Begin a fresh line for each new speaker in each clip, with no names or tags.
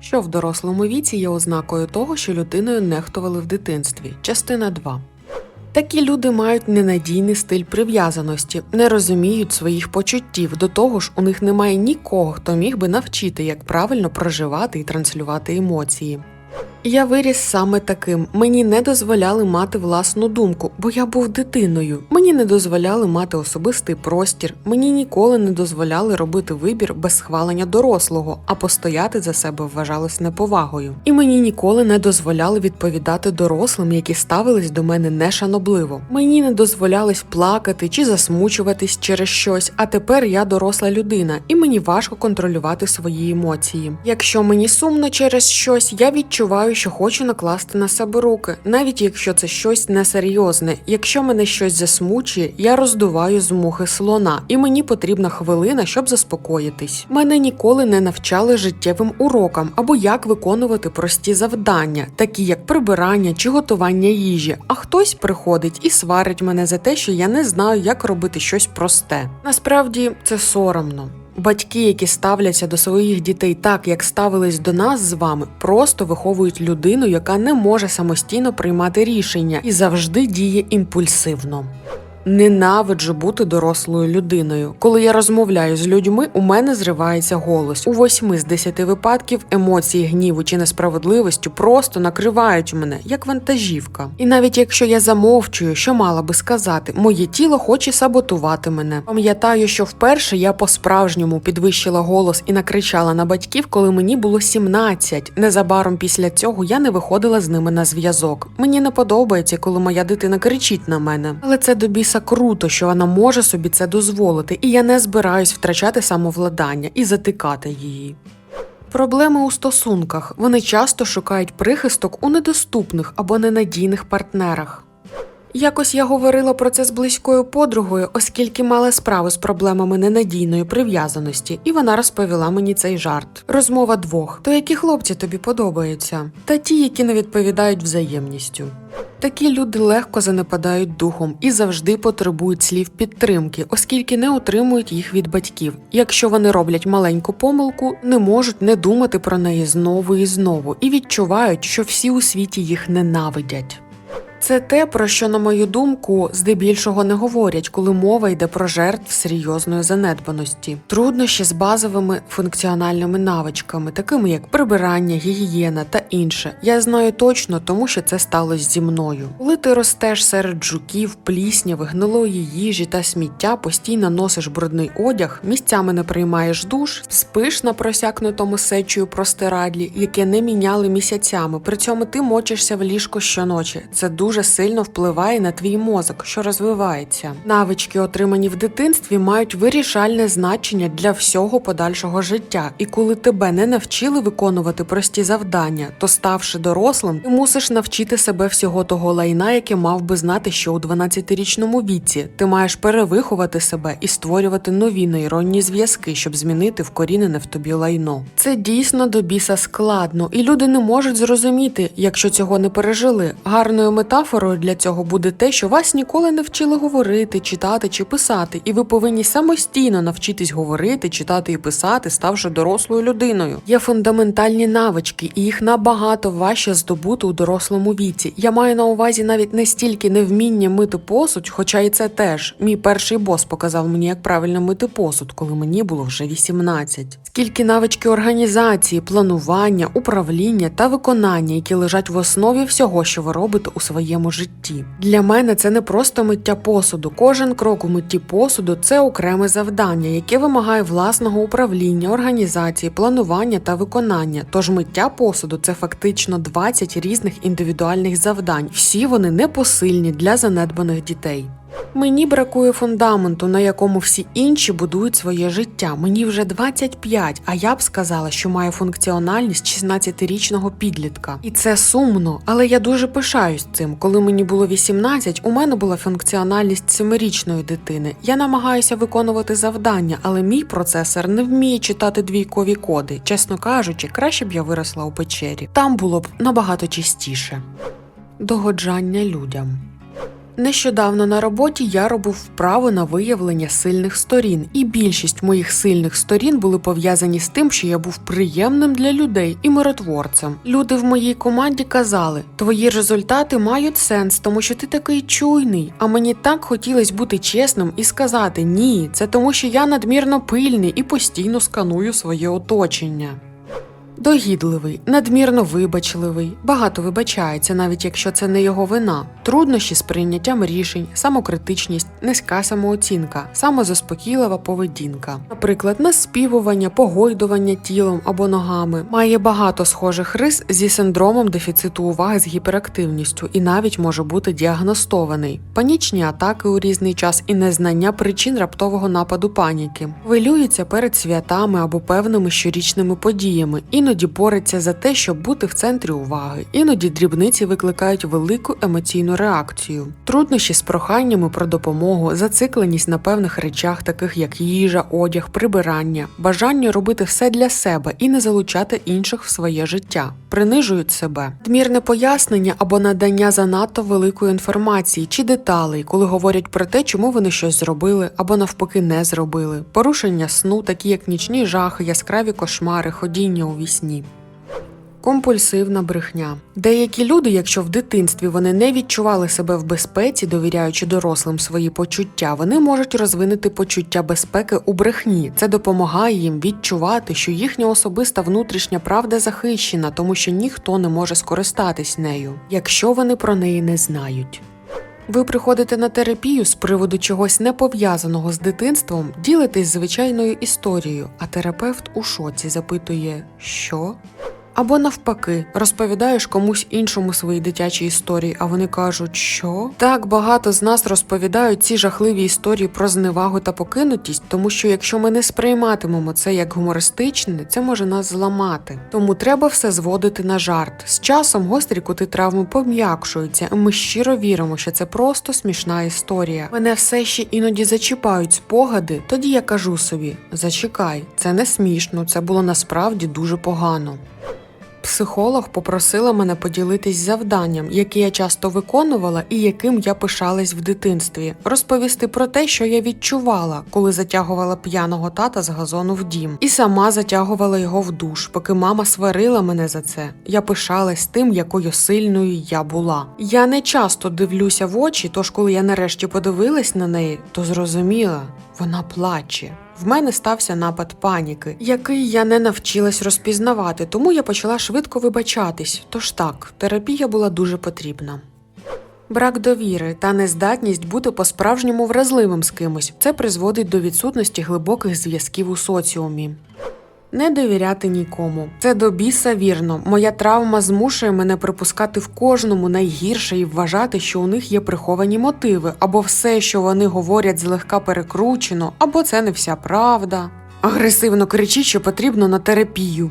Що в дорослому віці є ознакою того, що людиною нехтували в дитинстві. Частина 2. Такі люди мають ненадійний стиль прив'язаності, не розуміють своїх почуттів. До того ж, у них немає нікого, хто міг би навчити, як правильно проживати і транслювати емоції. Я виріс саме таким. Мені не дозволяли мати власну думку, бо я був дитиною. Мені не дозволяли мати особистий простір. Мені ніколи не дозволяли робити вибір без схвалення дорослого, а постояти за себе вважалось неповагою. І мені ніколи не дозволяли відповідати дорослим, які ставились до мене нешанобливо. Мені не дозволялось плакати чи засмучуватись через щось. А тепер я доросла людина, і мені важко контролювати свої емоції. Якщо мені сумно через щось, я відчуваю, що хочу накласти на себе руки, навіть якщо це щось несерйозне. Якщо мене щось засмучує, я роздуваю з мухи слона, і мені потрібна хвилина, щоб заспокоїтись. Мене ніколи не навчали життєвим урокам або як виконувати прості завдання, такі як прибирання чи готування їжі. А хтось приходить і сварить мене за те, що я не знаю, як робити щось просте. Насправді це соромно. Батьки, які ставляться до своїх дітей так, як ставились до нас з вами, просто виховують людину, яка не може самостійно приймати рішення і завжди діє імпульсивно. Ненавиджу бути дорослою людиною. Коли я розмовляю з людьми, у мене зривається голос. У восьми з десяти випадків емоції гніву чи несправедливості просто накривають мене як вантажівка. І навіть якщо я замовчую, що мала би сказати, моє тіло хоче саботувати мене. Пам'ятаю, що вперше я по-справжньому підвищила голос і накричала на батьків, коли мені було 17. Незабаром після цього я не виходила з ними на зв'язок. Мені не подобається, коли моя дитина кричить на мене, але це до біса круто, що вона може собі це дозволити, і я не збираюсь втрачати самовладання і затикати її. Проблеми у стосунках вони часто шукають прихисток у недоступних або ненадійних партнерах. Якось я говорила про це з близькою подругою, оскільки мала справу з проблемами ненадійної прив'язаності, і вона розповіла мені цей жарт. Розмова двох: то які хлопці тобі подобаються, та ті, які не відповідають взаємністю. Такі люди легко занепадають духом і завжди потребують слів підтримки, оскільки не отримують їх від батьків. Якщо вони роблять маленьку помилку, не можуть не думати про неї знову і знову, і відчувають, що всі у світі їх ненавидять. Це те, про що, на мою думку, здебільшого не говорять, коли мова йде про жертв серйозної занедбаності, труднощі з базовими функціональними навичками, такими як прибирання, гігієна та інше. Я знаю точно, тому що це сталося зі мною. Коли ти ростеш серед жуків, плісняви, гнилої їжі та сміття, постійно носиш брудний одяг, місцями не приймаєш душ, спиш на просякнутому сечею простирадлі, яке не міняли місяцями. При цьому ти мочишся в ліжко щоночі. Це дуже сильно впливає на твій мозок, що розвивається. Навички, отримані в дитинстві, мають вирішальне значення для всього подальшого життя. І коли тебе не навчили виконувати прості завдання, то ставши дорослим, ти мусиш навчити себе всього того лайна, яке мав би знати ще у 12-річному віці. Ти маєш перевиховати себе і створювати нові нейронні зв'язки, щоб змінити вкорінене в тобі лайно. Це дійсно до біса складно, і люди не можуть зрозуміти, якщо цього не пережили. Гарною метафорою для цього буде те, що вас ніколи не вчили говорити, читати чи писати, і ви повинні самостійно навчитись говорити, читати і писати, ставши дорослою людиною. Є фундаментальні навички, і їх набагато важче здобути у дорослому віці. Я маю на увазі навіть не стільки невміння мити посуд, хоча і це теж. Мій перший бос показав мені, як правильно мити посуд, коли мені було вже 18. Скільки навички організації, планування, управління та виконання, які лежать в основі всього, що ви робите у своєму житті. Для мене це не просто миття посуду. Кожен крок у митті посуду це окреме завдання, яке вимагає власного управління, організації, планування та виконання. Тож миття посуду це фактично 20 різних індивідуальних завдань. Всі вони непосильні для занедбаних дітей. Мені бракує фундаменту, на якому всі інші будують своє життя. Мені вже 25, а я б сказала, що маю функціональність 16-річного підлітка. І це сумно, але я дуже пишаюсь цим. Коли мені було 18, у мене була функціональність 7-річної дитини. Я намагаюся виконувати завдання, але мій процесор не вміє читати двійкові коди. Чесно кажучи, краще б я виросла у печері. Там було б набагато чистіше. Догоджання людям. Нещодавно на роботі я робив вправи на виявлення сильних сторін, і більшість моїх сильних сторін були пов'язані з тим, що я був приємним для людей і миротворцем. Люди в моїй команді казали: твої результати мають сенс, тому що ти такий чуйний. А мені так хотілося бути чесним і сказати ні, це тому, що я надмірно пильний і постійно сканую своє оточення. Догідливий, надмірно вибачливий, багато вибачається, навіть якщо це не його вина, труднощі з прийняттям рішень, самокритичність, низька самооцінка, самозаспокійлива поведінка. Наприклад, наспівування, погойдування тілом або ногами має багато схожих рис зі синдромом дефіциту уваги з гіперактивністю і навіть може бути діагностований, панічні атаки у різний час і незнання причин раптового нападу паніки, хвилюється перед святами або певними щорічними подіями. Іноді бореться за те, щоб бути в центрі уваги. Іноді дрібниці викликають велику емоційну реакцію. Труднощі з проханнями про допомогу, зацикленість на певних речах, таких як їжа, одяг, прибирання, бажання робити все для себе і не залучати інших в своє життя, принижують себе, Дмірне пояснення або надання занадто великої інформації чи деталей, коли говорять про те, чому вони щось зробили або навпаки не зробили, порушення сну, такі як нічні жахи, яскраві кошмари, ходіння у вісні. Компульсивна брехня. Деякі люди, якщо в дитинстві вони не відчували себе в безпеці, довіряючи дорослим свої почуття, вони можуть розвинути почуття безпеки у брехні. Це допомагає їм відчувати, що їхня особиста внутрішня правда захищена, тому що ніхто не може скористатись нею, якщо вони про неї не знають. Ви приходите на терапію з приводу чогось не пов'язаного з дитинством, ділитесь звичайною історією, а терапевт у шоці запитує, що? Або навпаки, розповідаєш комусь іншому свої дитячі історії, а вони кажуть, що так багато з нас розповідають ці жахливі історії про зневагу та покинутість, тому що якщо ми не сприйматимемо це як гумористичне, це може нас зламати. Тому треба все зводити на жарт. З часом гострі кути травми пом'якшуються, і ми щиро віримо, що це просто смішна історія. Мене все ще іноді зачіпають спогади. Тоді я кажу собі: зачекай, це не смішно, це було насправді дуже погано. Психолог попросила мене поділитись завданням, яке я часто виконувала і яким я пишалась в дитинстві, розповісти про те, що я відчувала, коли затягувала п'яного тата з газону в дім, і сама затягувала його в душ, поки мама сварила мене за це. Я пишалась тим, якою сильною я була. Я не часто дивлюся в очі, тож коли я нарешті подивилась на неї, то зрозуміла, вона плаче. В мене стався напад паніки, який я не навчилась розпізнавати, тому я почала швидко вибачатись. Тож так, терапія була дуже потрібна. Брак довіри та нездатність бути по-справжньому вразливим з кимось це призводить до відсутності глибоких зв'язків у соціумі. Не довіряти нікому. Це до біса вірно. Моя травма змушує мене припускати в кожному найгірше і вважати, що у них є приховані мотиви, або все, що вони говорять, злегка перекручено, або це не вся правда. Агресивно кричить, що потрібно на терапію.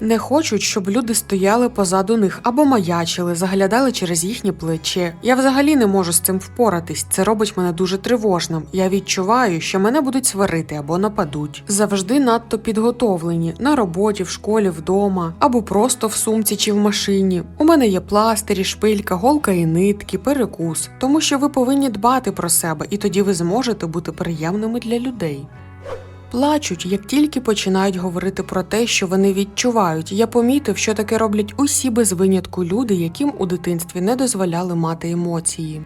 Не хочуть, щоб люди стояли позаду них або маячили, заглядали через їхнє плече. Я взагалі не можу з цим впоратись. Це робить мене дуже тривожним. Я відчуваю, що мене будуть сварити або нападуть. Завжди надто підготовлені на роботі, в школі, вдома, або просто в сумці чи в машині. У мене є пластирі, шпилька, голка і нитки, перекус, тому що ви повинні дбати про себе, і тоді ви зможете бути приємними для людей. Плачуть, як тільки починають говорити про те, що вони відчувають. Я помітив, що таке роблять усі без винятку люди, яким у дитинстві не дозволяли мати емоції.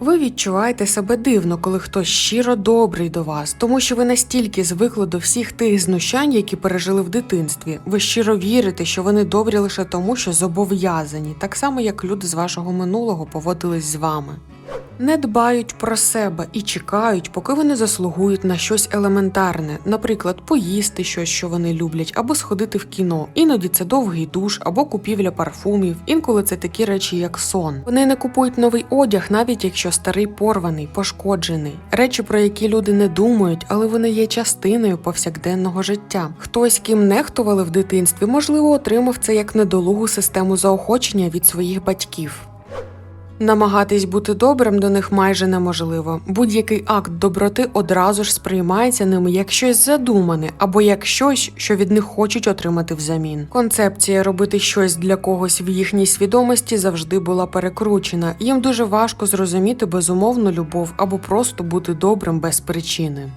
Ви відчуваєте себе дивно, коли хтось щиро добрий до вас, тому що ви настільки звикли до всіх тих знущань, які пережили в дитинстві. Ви щиро вірите, що вони добрі лише тому, що зобов'язані, так само як люди з вашого минулого поводились з вами не дбають про себе і чекають, поки вони заслугують на щось елементарне, наприклад, поїсти щось, що вони люблять, або сходити в кіно. Іноді це довгий душ або купівля парфумів. Інколи це такі речі, як сон. Вони не купують новий одяг, навіть якщо старий порваний, пошкоджений. Речі, про які люди не думають, але вони є частиною повсякденного життя. Хтось, ким нехтували в дитинстві, можливо, отримав це як недолугу систему заохочення від своїх батьків. Намагатись бути добрим до них майже неможливо. Будь-який акт доброти одразу ж сприймається ними як щось задумане або як щось, що від них хочуть отримати взамін. Концепція робити щось для когось в їхній свідомості завжди була перекручена. Їм дуже важко зрозуміти безумовну любов або просто бути добрим без причини.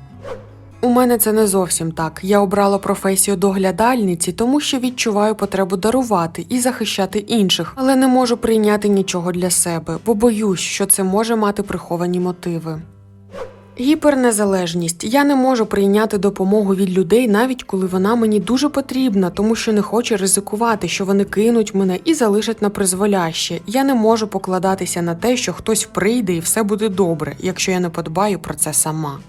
У мене це не зовсім так. Я обрала професію доглядальниці, тому що відчуваю потребу дарувати і захищати інших, але не можу прийняти нічого для себе, бо боюсь, що це може мати приховані мотиви. Гіпернезалежність. Я не можу прийняти допомогу від людей, навіть коли вона мені дуже потрібна, тому що не хочу ризикувати, що вони кинуть мене і залишать на призволяще. Я не можу покладатися на те, що хтось прийде і все буде добре, якщо я не подбаю про це сама.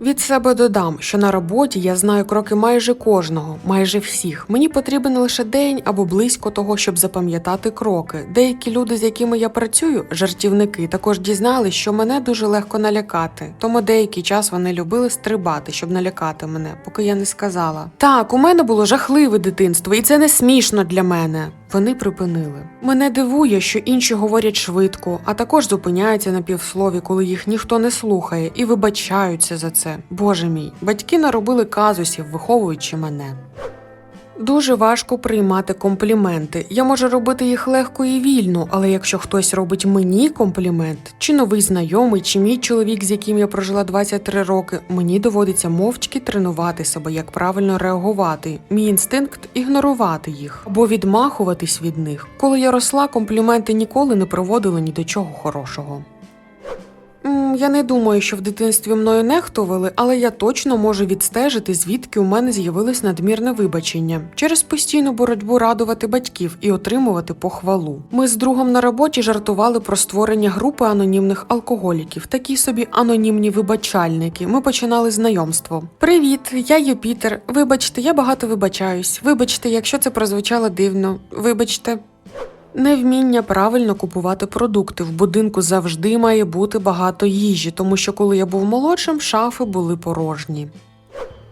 Від себе додам, що на роботі я знаю кроки майже кожного, майже всіх. Мені потрібен лише день або близько того, щоб запам'ятати кроки. Деякі люди, з якими я працюю, жартівники, також дізнались, що мене дуже легко налякати. Тому деякий час вони любили стрибати, щоб налякати мене, поки я не сказала. Так, у мене було жахливе дитинство, і це не смішно для мене. Вони припинили. Мене дивує, що інші говорять швидко, а також зупиняються на півслові, коли їх ніхто не слухає, і вибачаються за це. Боже мій, батьки наробили казусів, виховуючи мене. Дуже важко приймати компліменти. Я можу робити їх легко і вільно, але якщо хтось робить мені комплімент, чи новий знайомий, чи мій чоловік, з яким я прожила 23 роки, мені доводиться мовчки тренувати себе, як правильно реагувати. Мій інстинкт ігнорувати їх або відмахуватись від них. Коли я росла, компліменти ніколи не приводили ні до чого хорошого. Я не думаю, що в дитинстві мною нехтували, але я точно можу відстежити, звідки у мене з'явилось надмірне вибачення через постійну боротьбу радувати батьків і отримувати похвалу. Ми з другом на роботі жартували про створення групи анонімних алкоголіків, такі собі анонімні вибачальники. Ми починали знайомство. Привіт, я Юпітер. Вибачте, я багато вибачаюсь. Вибачте, якщо це прозвучало дивно. Вибачте. Невміння правильно купувати продукти в будинку завжди має бути багато їжі, тому що коли я був молодшим, шафи були порожні.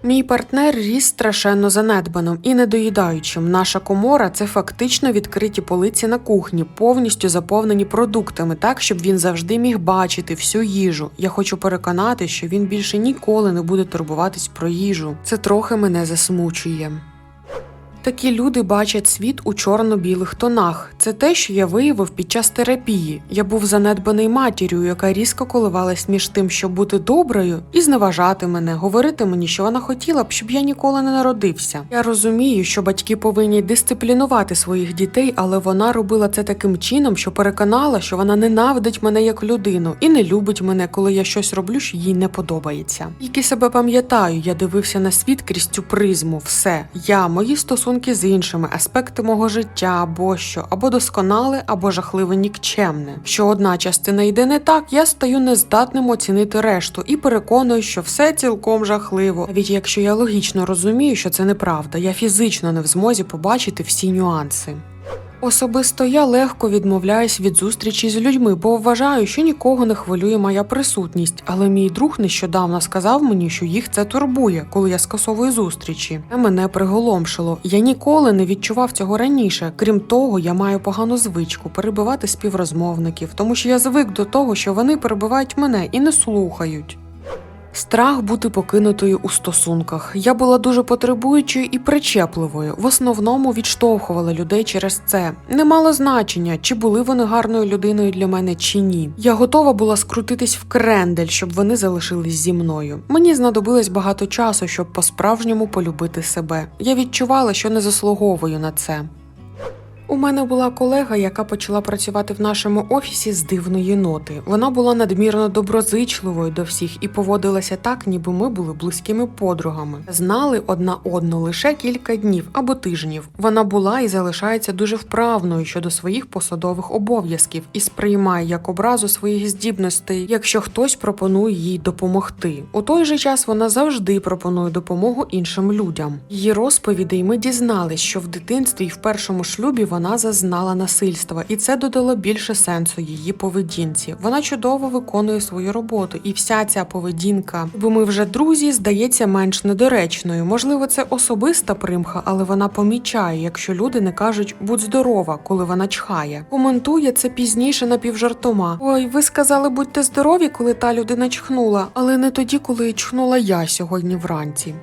Мій партнер ріс страшенно занедбаним і недоїдаючим. Наша комора це фактично відкриті полиці на кухні, повністю заповнені продуктами, так щоб він завжди міг бачити всю їжу. Я хочу переконати, що він більше ніколи не буде турбуватись про їжу. Це трохи мене засмучує. Такі люди бачать світ у чорно-білих тонах. Це те, що я виявив під час терапії. Я був занедбаний матір'ю, яка різко коливалась між тим, щоб бути доброю і зневажати мене, говорити мені, що вона хотіла б, щоб я ніколи не народився. Я розумію, що батьки повинні дисциплінувати своїх дітей, але вона робила це таким чином, що переконала, що вона ненавидить мене як людину і не любить мене, коли я щось роблю, що їй не подобається. Тільки себе пам'ятаю, я дивився на світ крізь цю призму. Все, я, мої стосунки з іншими, аспекти мого життя або що, або досконале, або жахливо нікчемне. Що одна частина йде не так, я стаю нездатним оцінити решту і переконую, що все цілком жахливо. Навіть якщо я логічно розумію, що це неправда, я фізично не в змозі побачити всі нюанси. Особисто я легко відмовляюсь від зустрічі з людьми, бо вважаю, що нікого не хвилює моя присутність. Але мій друг нещодавно сказав мені, що їх це турбує, коли я скасовую зустрічі. Це мене приголомшило. Я ніколи не відчував цього раніше. Крім того, я маю погану звичку перебивати співрозмовників, тому що я звик до того, що вони перебивають мене і не слухають. Страх бути покинутою у стосунках. Я була дуже потребуючою і причепливою. В основному відштовхувала людей через це. Не мало значення, чи були вони гарною людиною для мене чи ні. Я готова була скрутитись в крендель, щоб вони залишились зі мною. Мені знадобилось багато часу, щоб по-справжньому полюбити себе. Я відчувала, що не заслуговую на це. У мене була колега, яка почала працювати в нашому офісі з дивної ноти. Вона була надмірно доброзичливою до всіх і поводилася так, ніби ми були близькими подругами. Знали одна одну лише кілька днів або тижнів. Вона була і залишається дуже вправною щодо своїх посадових обов'язків і сприймає як образу своїх здібностей, якщо хтось пропонує їй допомогти. У той же час вона завжди пропонує допомогу іншим людям. Її розповідей ми дізнались, що в дитинстві і в першому шлюбі вона вона зазнала насильства, і це додало більше сенсу її поведінці. Вона чудово виконує свою роботу, і вся ця поведінка, бо ми вже друзі, здається менш недоречною. Можливо, це особиста примха, але вона помічає, якщо люди не кажуть будь здорова, коли вона чхає. Коментує це пізніше напівжартома. Ой, ви сказали, будьте здорові, коли та людина чхнула, але не тоді, коли чхнула я сьогодні вранці.